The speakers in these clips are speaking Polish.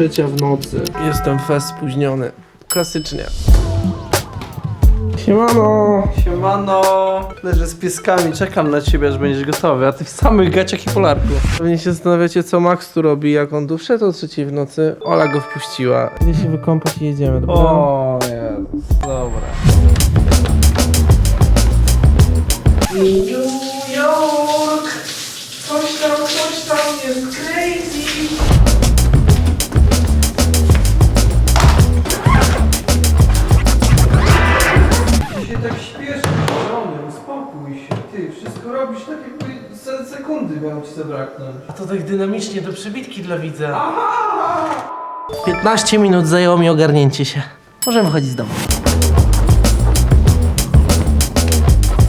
trzecia w nocy. Jestem fest spóźniony. Klasycznie. Siemano! Siemano! Leżę z pieskami, czekam na ciebie, aż będziesz gotowy, a ty w samych gaciach i polarku. Pewnie się zastanawiacie, co Max tu robi, jak on tu wszedł o trzeciej w nocy. Ola go wpuściła. Idę się wykąpać i jedziemy, dobra? O Jezus, dobra. Ty, wszystko robisz tak jakby se- sekundy miało ci zabraknąć. A to tak dynamicznie do przebitki dla widza. 15 minut zajęło mi ogarnięcie się. Możemy wychodzić z domu.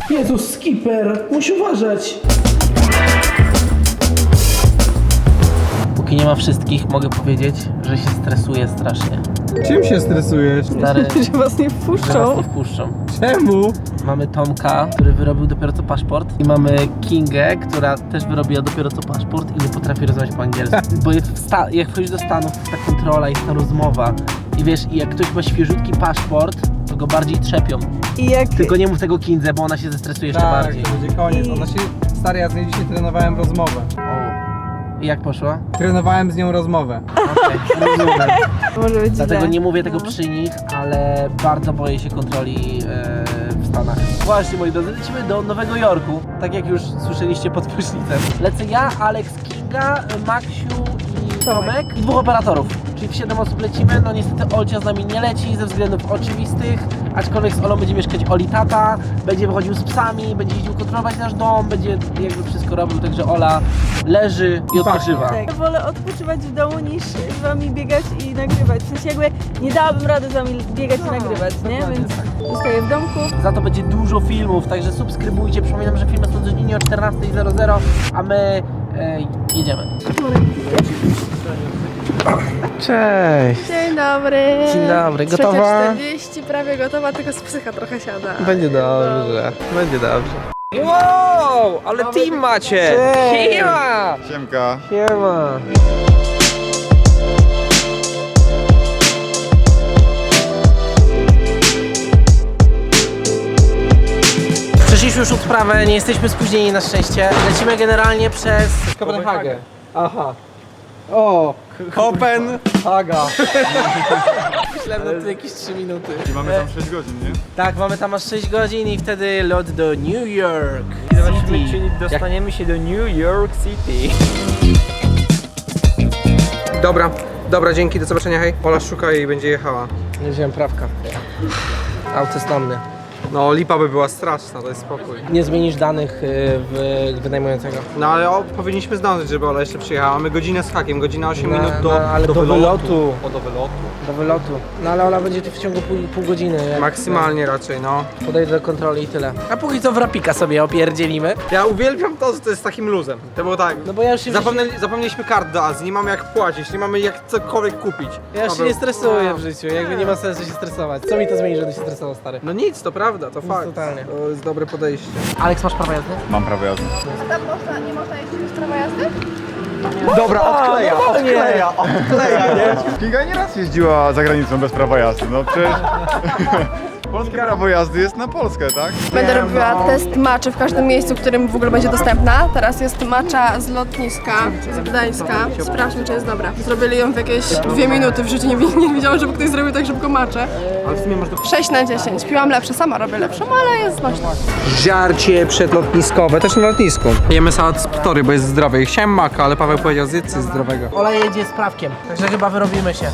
Jezus, skipper! Musi uważać! Póki nie ma wszystkich, mogę powiedzieć, że się stresuję strasznie. Czym się stresujesz? Stary, że was nie że nas wpuszczą. nie wpuszczą. Czemu? Mamy Tomka, który wyrobił dopiero co paszport i mamy Kingę, która też wyrobiła dopiero co paszport i nie potrafi rozmawiać po angielsku. Bo jest jak wchodzisz do Stanów, jest ta kontrola, jest ta rozmowa i wiesz, i jak ktoś ma świeżutki paszport, to go bardziej trzepią. I jak... Tylko nie mów tego Kindze, bo ona się zestresuje jeszcze tak, bardziej. to będzie koniec. I- Ona się... Stary, ja z nią dzisiaj trenowałem rozmowę. I jak poszło? Trenowałem z nią rozmowę. Okej, rozumiem. Może być Dlatego źle. nie mówię tego No. przy nich, ale bardzo boję się kontroli e, Stanach. Właśnie moi drodzy, lecimy do Nowego Jorku, tak jak już słyszeliście pod prysznicem. Lecę ja, Alex Kinga, Maksiu i Tomek i dwóch operatorów. Czyli w 7 osób lecimy, no niestety Olcia z nami nie leci ze względów oczywistych, aczkolwiek z Olą będzie mieszkać Oli tata, będzie wychodził z psami, będzie jeździł kontrolować nasz dom, będzie jakby wszystko robił, także Ola leży i odpoczywa. Tak. Wolę odpoczywać w domu niż z wami biegać i nagrywać. W sensie jakby nie dałabym rady z wami biegać i nagrywać, nie? dokładnie Więc tak. zostaję w domku. Za to będzie dużo filmów, także subskrybujcie. Przypominam, że filmy są codziennie o 14.00, a my e, jedziemy. Cześć! Dzień dobry. Dzień dobry, gotowa? 40, prawie gotowa, tylko z psycha trochę siada. Będzie dobrze, będzie dobrze. Wow, ale team macie! Cześć. Siema! Siemka. Siema! Przeszliśmy już odprawę, nie jesteśmy spóźnieni na szczęście. Lecimy generalnie przez Kopenhagę. Aha. O, Kopenhaga. Myślałem na to jakieś 3 minuty. I mamy tam 6 godzin, nie? Tak, mamy tam aż 6 godzin i wtedy lot do New York. Zobaczymy, City. czyli dostaniemy się do New York City. Dobra, dobra, dzięki, do zobaczenia, hej. Ola szuka i będzie jechała. Nie wziąłem prawka. Auto jest na mnie. No, lipa by była straszna, to jest spokój. Nie zmienisz danych y, w wynajmującego. No ale o, powinniśmy zdążyć, żeby Ola jeszcze przyjechała. Mamy godzinę z hakiem, godzina 8 No, minut do, no, ale do wylotu. O, do wylotu. Do wylotu. No ale Ola będzie tu w ciągu pół, pół godziny. jak- Maksymalnie raczej, no. Podejdę do kontroli i tyle. A póki co w rapika sobie opierdzielimy. Ja uwielbiam to, że to jest takim luzem. To było tak. No bo ja już się, Zapomnieli, zapomnieliśmy kart do Azji, nie mamy jak płacić, nie mamy jak cokolwiek kupić. ja już się Paweł, nie stresuję no. w życiu. Jakby nie ma sensu się stresować. Co mi to zmieni, żebym się stresował, stary? No nic, to prawda, to fakt. totalnie. To jest dobre podejście. Aleks, masz prawo jazdy? Mam prawo jazdy. Tam można, nie można jeździć bez prawa jazdy? Dobra, odkleja, odkleja, odkleja, nie? Kinga nie raz jeździła za granicą bez prawa jazdy, no przecież... Polskie prawo jazdy jest na Polskę, tak? Będę robiła test maczy w każdym miejscu, w którym w ogóle będzie dostępna. Teraz jest macza z lotniska, z Gdańska. Sprawdźmy, czy jest dobra. Zrobili ją w jakieś dwie minuty. W życiu nie, wi- nie widziałam, żeby ktoś zrobił tak szybko maczę. Ale w sumie masz do 6 na 10. Piłam lepsze, sama robię lepszą, ale jest znośna. Żarcie przedlotniskowe, też na lotnisku. Jemy sałat z ptory, bo jest zdrowe. I Chciałem maka, ale Paweł powiedział zjedz coś zdrowego. Ola jedzie z prawkiem, także chyba wyrobimy się.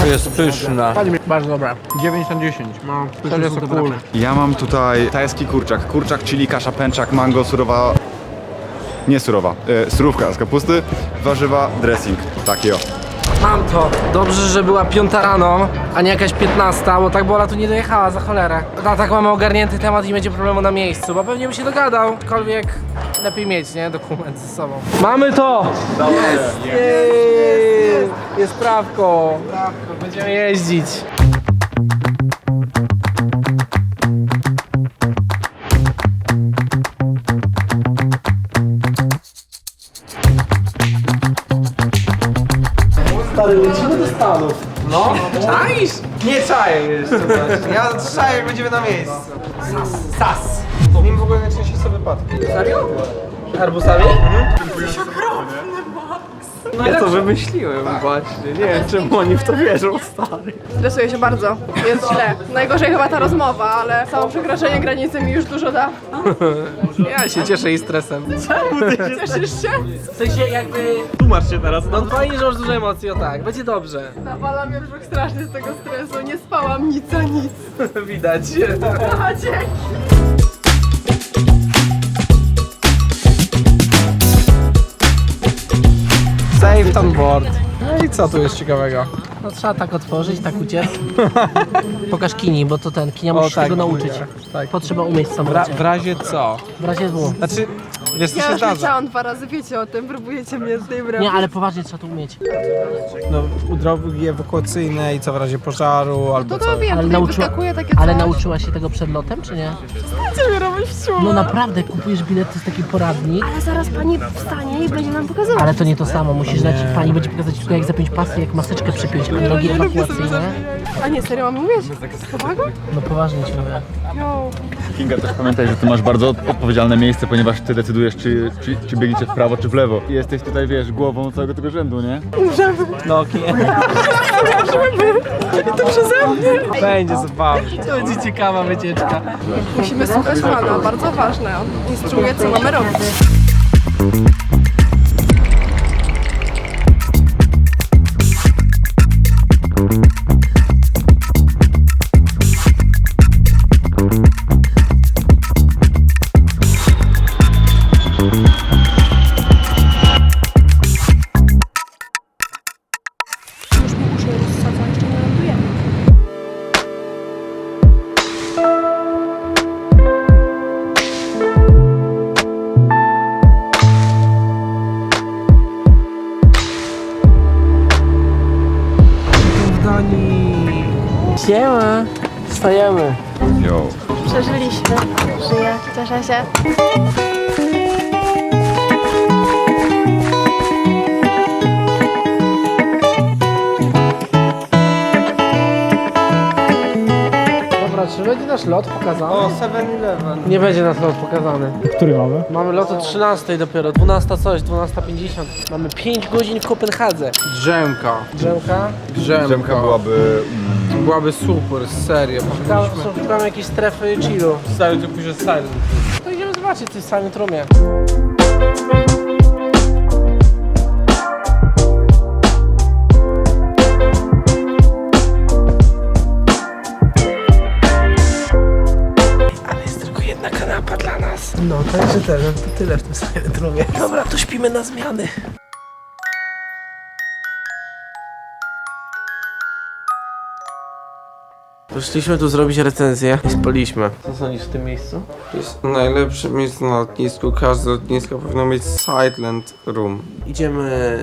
To jest pyszna. Bardzo dobra. 9 na 10. No, to jest cool. Ja mam tutaj tajski kurczak. Kurczak, chili, kasza, pęczak, mango, surowa... Nie surowa, e, surówka z kapusty, warzywa, dressing. Taki o. Mam to. Dobrze, że była piąta rano, a nie jakaś piętnasta, bo tak bo Ola tu nie dojechała za cholerę. A tak mamy ogarnięty temat i będzie problemu na miejscu, bo pewnie by się dogadał. Aczkolwiek lepiej mieć, nie? Dokument ze sobą. Mamy to! Jest! Jest, jest prawko. Prawko, będziemy jeździć. No, czaisz? Nie czaję jeszcze. Ja czaję jak będziemy na miejscu. Sas. Sas. Nim w ogóle najczęściej są wypadki. Serio? Arbusami? No ja to wymyśliłem właśnie. Nie wiem czemu oni w to wierzą, stary. Stresuję się bardzo. Jest źle. Najgorzej chyba ta rozmowa, ale samo przekroczenie granicy mi już dużo da. Ja się cieszę jej stresem. Cieszysz się? W sensie jakby... Tłumacz się teraz. No fajnie, że masz dużo emocji, o tak. Będzie dobrze. Nawala mnie brzuch strasznie z tego stresu. Nie spałam nic a nic. Widać. A, dzięki. Board. No i co tu jest ciekawego? No trzeba tak otworzyć, tak uciec. Pokaż kini, bo to ten, kinia musisz tak, tego nauczyć. tak. To trzeba umieć w Ra- samolocie. w razie co? W razie W. Znaczy, wiesz co Ja się już zdarza? leciałam dwa razy, wiecie o tym, próbujecie mnie z tej bramy. Nie, ale poważnie trzeba to umieć. No, drogi ewakuacyjne i co w razie pożaru albo To co? to wiem, Ale tutaj nauczyła- wyskakuje takie Ale coś. nauczyła się tego przed lotem, czy nie? Co No naprawdę, kupujesz bilet, to jest taki poradnik. Ale zaraz pani wstanie i będzie nam pokazywać. Ale to nie to samo, musisz dać, pani będzie pokazać tylko jak zapiąć pasy, jak maseczkę przypiąć, a drogi ewakuacyjne. A nie, serio mam mówić? Powaga? No poważnie ci mówię. Jo. Kinga, też pamiętaj, że ty masz bardzo odpowiedzialne miejsce, ponieważ ty decydujesz, czy, czy, czy biegniecie w prawo, czy w lewo. I jesteś tutaj, wiesz, głową całego tego rzędu, nie? No, ki- Będzie zabawnie. To będzie ciekawa wycieczka. Musimy słuchać pana, bardzo ważne. On instruuje, co mamy robić. Się. Dobra, czy będzie nasz lot pokazany? O, 7-Eleven. Nie będzie nasz lot pokazany. Który mamy? Mamy lot o 13 dopiero, 12 coś, 12.50. Mamy 5 godzin w Kopenhadze. Drzemka. Drzemka. Drzemka. Drzemka byłaby... Mm, Byłaby super, serio. Tam są tam jakieś strefy chillu. Stary, tu pisze silent. To idziemy zobaczyć coś w samym trumie. Ale jest tylko jedna kanapa dla nas. No, także to tyle w tym samym trumie. Dobra, to śpimy na zmiany. Przyszliśmy tu zrobić recenzję i spaliśmy. Co sądzisz w tym miejscu? Jest najlepsze miejsce na lotnisku. Każde lotnisko powinno mieć silent room. Idziemy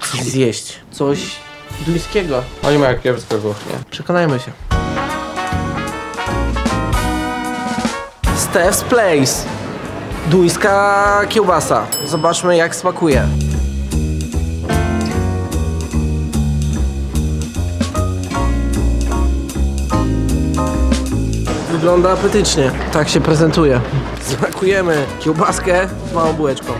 coś zjeść. Coś duńskiego. Oni mają kiepską kuchnię. Przekonajmy się. Steph's Place. Duńska kiełbasa. Zobaczmy jak smakuje. Wygląda apetycznie. Tak się prezentuje. Smakujemy kiełbaskę z małą bułeczką.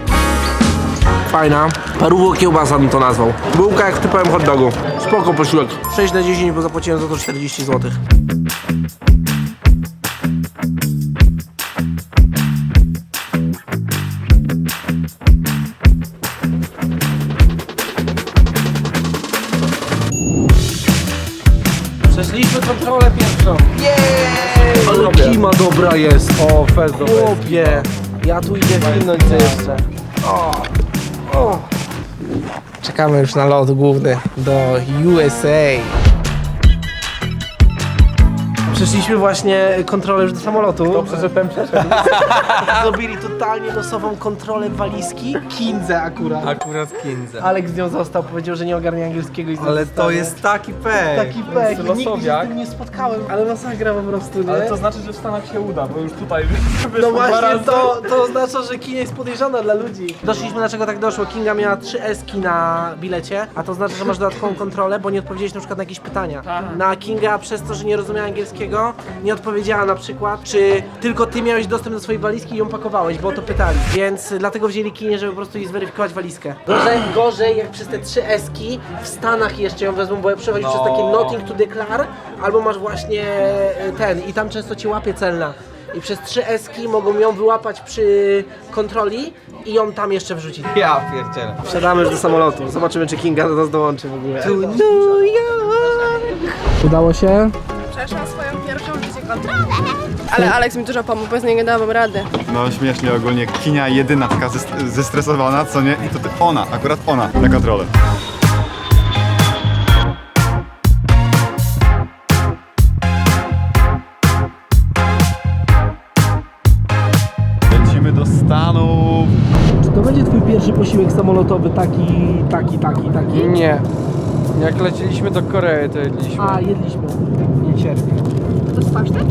Fajna. Paruwo kiełbasa bym to nazwał. Bułka jak w typowym hot dogu. Spoko posiłek. 6 na 10, bo zapłaciłem za to 40 zł. Dobra jest. O, fest do Chłopie, ja tu idę winąć co jeszcze. Czekamy już na lot główny do USA. Przeszliśmy właśnie kontrolę już do samolotu. Dobrze, że ten przeszedł. Zrobili totalnie losową kontrolę walizki. Kindze akurat. Akurat Kinza. Alek z nią został, powiedział, że nie ogarnia angielskiego i Ale to jest taki pech. taki pek. Nigdy się z tym nie spotkałem, ale masakra po prostu, nie? Ale to znaczy, że w Stanach się uda, bo już tutaj No wyszło dwa właśnie, razy. to, to oznacza, że Kinga jest podejrzana dla ludzi. Doszliśmy, dlaczego tak doszło. Kinga miała 3 eski na bilecie, a to znaczy, że masz dodatkową kontrolę, bo nie odpowiedziałeś na przykład na jakieś pytania. Na Kinga przez to, że nie rozumiała angielskiego, nie odpowiedziała na przykład, czy tylko ty miałeś dostęp do swojej walizki i ją pakowałeś, bo o to pytali. Więc dlatego wzięli Kinie, żeby po prostu jej zweryfikować walizkę. Gorzej, gorzej jak przez te 3 eski w Stanach jeszcze ją wezmą, bo jak przechodzisz przez takie nothing to declare, albo masz właśnie e, ten i tam często cię łapie celna. I przez trzy eski mogą ją wyłapać przy kontroli i ją tam jeszcze wrzucić. Ja pierdzielę. Wsiadamy już do samolotu. Zobaczymy, czy Kinga do nas dołączy w ogóle. To New York. Udało się? Przeszłam swoją pierwszą w życiu kontrolę. Ale Alex mi dużo pomógł, bez niego nie dałabym rady. No śmiesznie ogólnie, Kinia jedyna taka zes- zestresowana, co nie? I to ty, ona, akurat ona, na kontrolę. Lecimy do Stanów. Czy to będzie twój pierwszy posiłek samolotowy taki, taki, taki, taki? Nie. Jak leciliśmy do Korei, to jedliśmy. A, jedliśmy. Nie cierpię. To jest pasztet?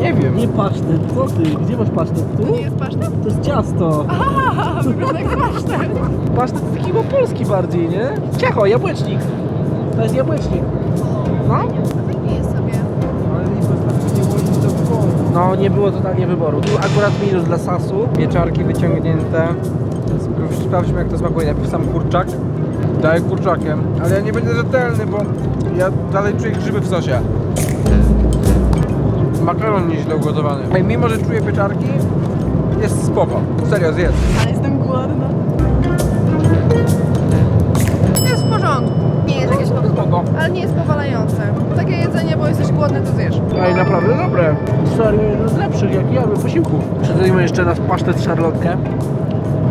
Nie wiem. Nie pasztet, co ty? Gdzie masz pasztet? Tu? Nie jest pasztet? To jest ciasto. Aha, wygląda jak pasztet. Pasztet to taki polski bardziej, nie? Ciacho, jabłecznik. To jest jabłecznik. No? Nie jest sobie. Ale nie wystarczy nie było nic do wyboru. No, nie było totalnie wyboru. Tu akurat minus dla Sasu. Pieczarki wyciągnięte. Sprawdźmy jak to smakuje. Najpierw sam kurczak. Daję kurczakiem. Ale ja nie będę rzetelny, bo ja dalej czuję grzyby w sosie. Makaron nieźle ugotowany. I mimo, że czuję pieczarki, jest spoko. Serio, zjedz. Ale jestem głodna. Jest w porządku. Nie jest jakieś Spoko. ale nie jest powalające. Takie jedzenie, bo jesteś głodny, to zjesz. Ej, naprawdę dobre. Serio, jeden z lepszych, jak jadłem posiłków. Przedstawimy jeszcze raz pasztet szarlotkę.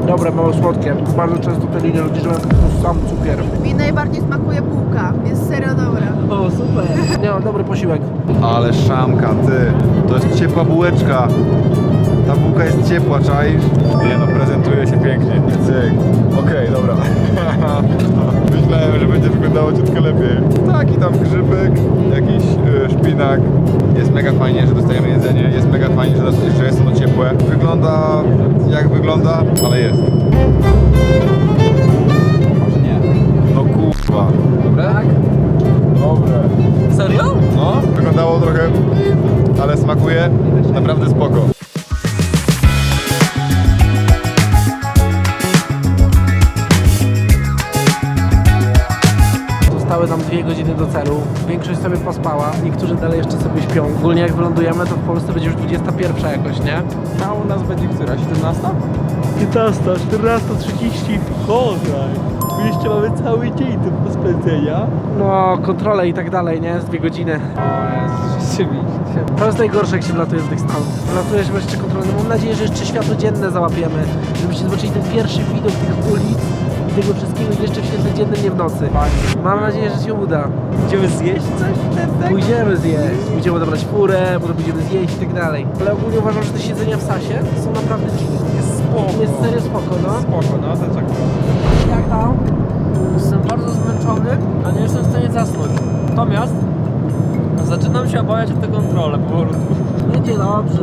Dobre, mało słodkie. Bardzo często te linie ludzie mają sam cukier. Mi najbardziej smakuje bułka. Jest serio dobra. O, super. Nie, no, dobry posiłek. Ale szamka, ty. To jest ciepła bułeczka. Ta bułka jest ciepła, czaisz? Nie no, prezentuje się pięknie. Cyk. Okej, dobra. Myślałem, że będzie wyglądało ciutkę lepiej. Taki tam grzybek, jakiś y, szpinak. Jest mega fajnie, że dostajemy jedzenie. Jest mega fajnie, że, że jest ono ciepłe. Wygląda jak wygląda, ale jest. Nie. No kurwa. Dobre? Tak. Dobre. Serio? No, wyglądało trochę, ale smakuje naprawdę spoko. Zostały nam dwie godziny do celu. Większość sobie pospała, niektórzy dalej jeszcze sobie śpią. Ogólnie jak wylądujemy, to w Polsce będzie już 21 jakoś, nie? A u nas będzie która? 17? 15, 14.30. Chodaj. Jeszcze mamy cały dzień do spędzenia. No, kontrole i tak dalej, nie? Z dwie godziny. Rzeczywiście. To jest najgorsze, jak się wlatuje z tych Stanów. Wlatujesz jeszcze kontrolę. No, mam nadzieję, że jeszcze światło dzienne załapiemy, żebyście zobaczyli ten pierwszy widok tych ulic tego wszystkiego jeszcze w świetle dziennym, nie w nocy. Mam nadzieję, że się uda. Będziemy zjeść coś wtedy? Pójdziemy zjeść, pójdziemy odebrać furę, potem pójdziemy zjeść i tak dalej. Ale ogólnie uważam, że te siedzenia w Sasie są naprawdę dziwne. Jest spoko. Jest serio spoko, no. Spoko, no to tak. Jak tam? Jestem bardzo zmęczony, a nie jestem w stanie zasnąć. Natomiast zaczynam się obawiać o tę kontrolę powolutku. Będzie dobrze.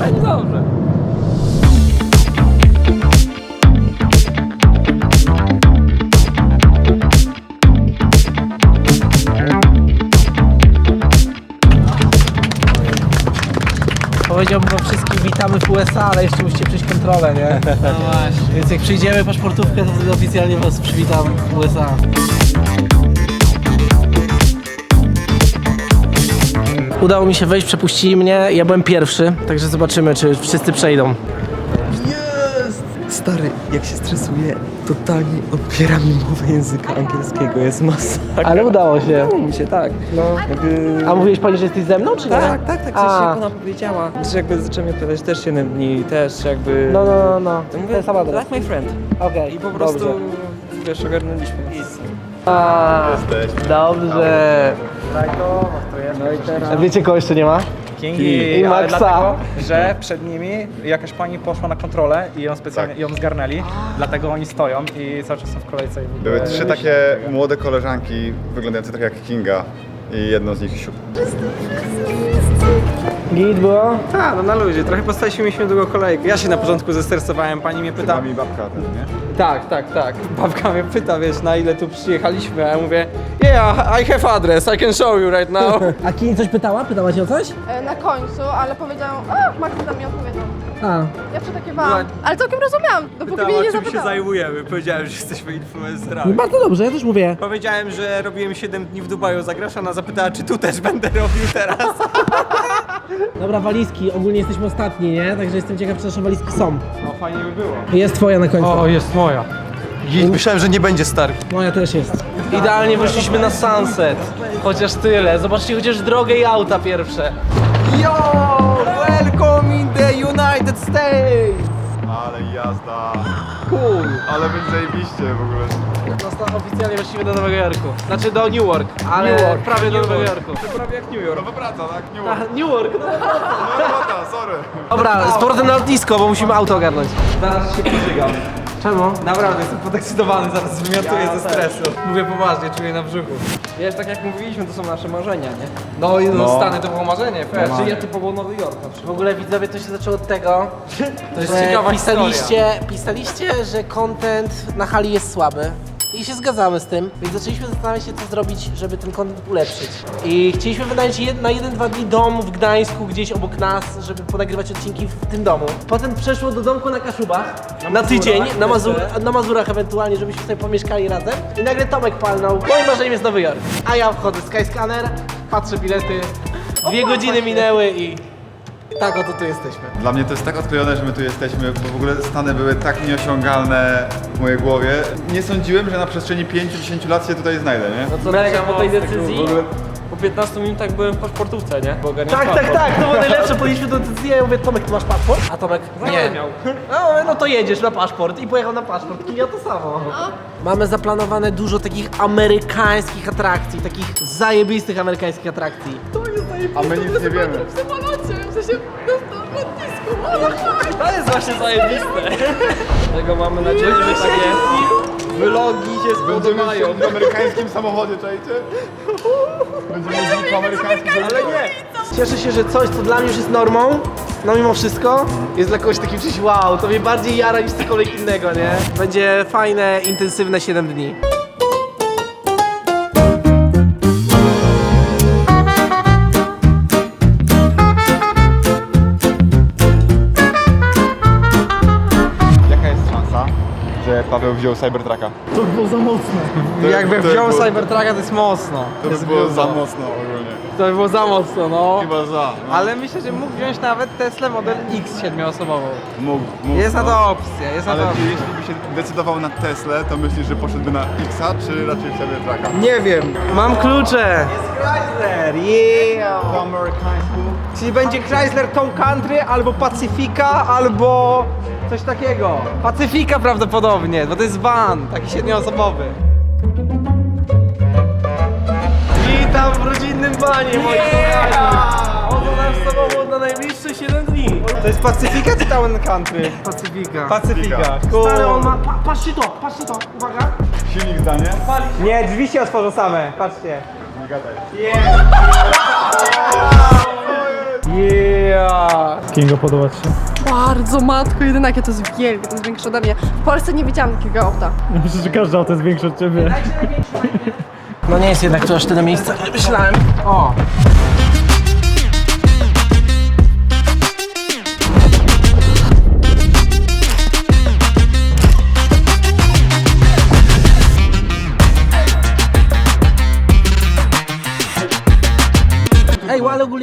Będzie dobrze. Powiedziałbym wam wszystkim witamy w USA, ale jeszcze musicie przejść kontrolę, nie? No właśnie. Więc jak przyjdziemy paszportówkę, to wtedy oficjalnie was przywitam w USA. Udało mi się wejść, przepuścili mnie, ja byłem pierwszy, także zobaczymy, czy wszyscy przejdą. Stary, jak się stresuję, totalnie odbiera mi mowę języka angielskiego, jest masakra. Ale udało się. Udało mi się, tak. No, jakby... A mówiłeś pani, że jesteś ze mną, czy nie? Tak, tak, tak, coś A. jak ona powiedziała. Że jakby zaczęła mnie pytać też 7 dni, też jakby... No, no, no, no. To Ten mówię, sam adres. like my friend. Okej, I po prostu, dobrze. wiesz, ogarnęliśmy. Jesteśmy. Dobrze. No i teraz... A wiecie kogo jeszcze nie ma? Kingi, I ale Maxa. dlatego, że przed nimi jakaś pani poszła na kontrolę i ją specjalnie Tak. ją zgarnęli, dlatego oni stoją i cały czas są w kolejce i w ogóle... Były trzy takie młode koleżanki, wyglądające trochę jak Kinga. I jedną z nich siup. Git było? Tak, no na luzie, trochę postaliśmy mieliśmy długą kolejkę. Ja się na początku zestresowałem, pani mnie pyta... Babka też, nie? Tak, tak, tak. Babka mnie pyta, wiesz, na ile tu przyjechaliśmy, a ja mówię Yeah, I have address, I can show you right now. A Kini coś pytała? Pytała cię o coś? E, Na końcu, ale powiedziałam, a Magda mi odpowiedział. A. Ja przetakiewałam, ale całkiem rozumiałam, dopóki mnie nie zapytała. zajmujemy. Powiedziałem, że jesteśmy influencerami. Bardzo dobrze, ja też mówię. Powiedziałem, że robiłem 7 dni w Dubaju za grosz, ona zapytała, czy tu też będę robił teraz. Dobra, walizki. Ogólnie jesteśmy ostatni, nie? Także jestem ciekaw, czy nasze walizki są. No fajnie by było. Jest twoja na końcu. jest moja. Myślałem, że nie będzie stary. Moja też jest. Idealnie wyszliśmy na sunset. Chociaż tyle. Zobaczcie chociaż drogę i auta pierwsze. Yo! Welcome in the United States! Ale jazda. Cool. Ale będzie zajebiście w ogóle. Zosta- Oficjalnie weszliśmy do Nowego Jorku. Znaczy do New York, ale New York, prawie do Nowego. Jorku. To prawie jak New York. Nowa praca, tak? New York, no. No robota, sorry. Dobra, z powrotem na lotnisko, bo musimy auto ogarnąć. Zaraz się pożygam. Czemu? Naprawdę jestem podekscytowany, zaraz wymiotuję ze stresu. Mówię poważnie, czuję na brzuchu. Wiesz, tak jak mówiliśmy, to są nasze marzenia, nie? No i No. Stany to było marzenie, fair. Żyję typowo Nowy Jork na przykład. W ogóle widzowie to się zaczęło od tego, To jest że ciekawa pisaliście, pisaliście, że content na hali jest słaby. I się zgadzamy z tym, więc zaczęliśmy zastanawiać się, co zrobić, żeby ten content ulepszyć. I chcieliśmy wynająć jed, na jeden, dwa dni dom w Gdańsku, gdzieś obok nas, żeby ponagrywać odcinki w tym domu. Potem przeszło do domku na Kaszubach, na, tydzień, na, Mazur, na Mazurach ewentualnie, żebyśmy sobie pomieszkali razem. I nagle Tomek palnął, moim marzeniem jest Nowy Jork. A ja wchodzę w Skyscanner, patrzę bilety, dwie godziny minęły i tak oto tu jesteśmy. Dla mnie to jest tak odklejone, że my tu jesteśmy, bo w ogóle Stany były tak nieosiągalne w mojej głowie. Nie sądziłem, że na przestrzeni 5-10 lat się tutaj znajdę, nie? Mega po tej decyzji. Po 15 minutach byłem w paszportówce, nie? Bo ogarniam Tak, tak, paszport. tak, to było najlepsze, podjęliśmy do decyzji, ja mówię, Tomek, ty masz paszport? A Tomek, nie. miał. No, mówię, no to jedziesz na paszport i pojechał na paszport, Kinia to samo. Mamy zaplanowane dużo takich amerykańskich atrakcji, takich zajebistych amerykańskich atrakcji. A my nic nie wiemy. W samolocie, w sensie na lotnisku, ale fajnie. To jest właśnie zajebiste. Dlatego mamy nadzieję, że takie vlogi się Będziemy spodobają. w amerykańskim samochodzie, czajcie? Będziemy jeździć po amerykańskim Ale nie! Cieszę się, że coś, co dla mnie już jest normą, no mimo wszystko, jest dla kogoś takim czymś wow, to mnie bardziej jara niż cokolwiek innego, nie? Będzie fajne, intensywne 7 dni. Paweł wziął Cybertrucka? To- Jakby to wziął było- Cybertrucka, to jest mocno. To by było za mocno ogólnie. To by było za mocno, no. Chyba za. No. Ale myślę, że mógł wziąć nawet Tesla Model X siedmioosobową. Mógł, mógł. Jest na no. to opcja, jest na to Ale opcja. jeśli by się decydował na Teslę, to myślisz, że poszedłby na Xa, czy raczej w Cybertrucka? Nie wiem. Mam klucze! Chrysler, yeah! Amerykańsku. Czyli będzie Chrysler Tow Country, albo Pacyfika, albo coś takiego. Pacyfika prawdopodobnie, bo to jest van, taki siedmioosobowy. Witam w rodzinnym banie, moi kochani! Oto nasz samochód na najbliższe 7 dni. To jest Pacyfika czy Town Country? Pacyfika. Pacyfika. Stary, on ma... Pa, patrzcie to, patrzcie to, uwaga. Silnik zdanie? Nie, drzwi się otworzą same, patrzcie. Nie gadaj. Yeah! Kingo, podoba ci się? Bardzo, matko, jedynie jakie to jest wielkie, to jest większe ode mnie. W Polsce nie widziałam takiego auta. Myślę, że każde auto jest większe od ciebie. No nie jest jednak to aż tyle miejsca, ile myślałem. O!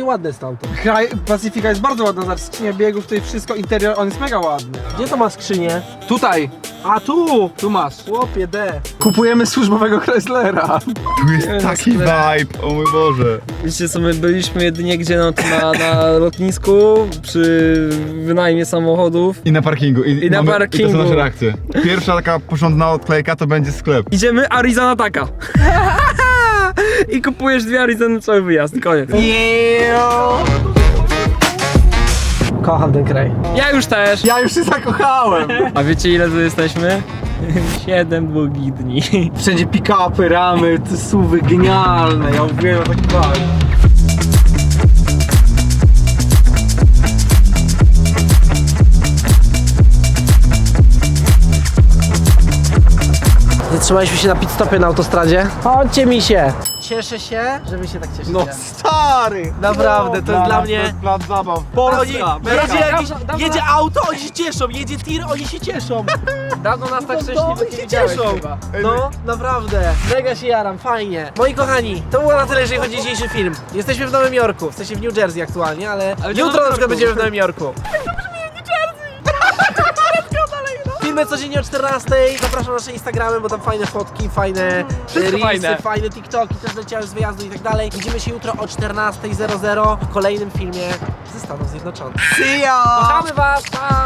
Ładne jest to auto. Kraj, Pacyfika jest bardzo ładna, znaczy skrzynia biegów, tutaj wszystko, interior, on jest mega ładny. Gdzie to ma skrzynię? Tutaj, A tu! tu masz. Chłopie, D. Kupujemy służbowego Chryslera. Tu jest taki vibe, o mój Boże. Wiecie co, my byliśmy jedynie gdzie no, to na, na lotnisku, przy wynajmie samochodów. I na parkingu. I, I na I to parkingu. są nasze reakcje. Pierwsza taka porządna odklejka to będzie sklep. Idziemy Arizona taka. I kupujesz dwie Arizony cały wyjazd, koniec. Kocham ten kraj. Ja już też. Ja już się zakochałem. A wiecie ile tu jesteśmy? Siedem długich dni. Wszędzie pick-upy, ramy, suwy, genialne, ja uwielbiam taki vibe. Zatrzymaliśmy się na pit stopie na autostradzie. Chodźcie mi się. Cieszę się, że wy się tak cieszycie. No stary! Naprawdę, to jest dla mnie... plac zabaw. Oni, mega. jedzie, Dawno- dawno- jedzie auto, oni się cieszą, jedzie tir, oni się cieszą. Dawno nas tak No, szczęśliwie się nie widziałeś cieszą. chyba. No, naprawdę. Mega się jaram, fajnie. Moi kochani, to było na tyle, jeżeli chodzi o dzisiejszy film. Jesteśmy w Nowym Jorku, w sensie w New Jersey aktualnie, ale, jutro na przykład będziemy w Nowym Jorku. Filmy codziennie o 14. Zapraszam na nasze Instagramy, bo tam fajne fotki, fajne e, Wszystko reelsy, fajne. fajne TikToki też leciały z wyjazdu i tak dalej. Widzimy się jutro o 14.00 w kolejnym filmie ze Stanów Zjednoczonych. See ya! Kochamy was, pa!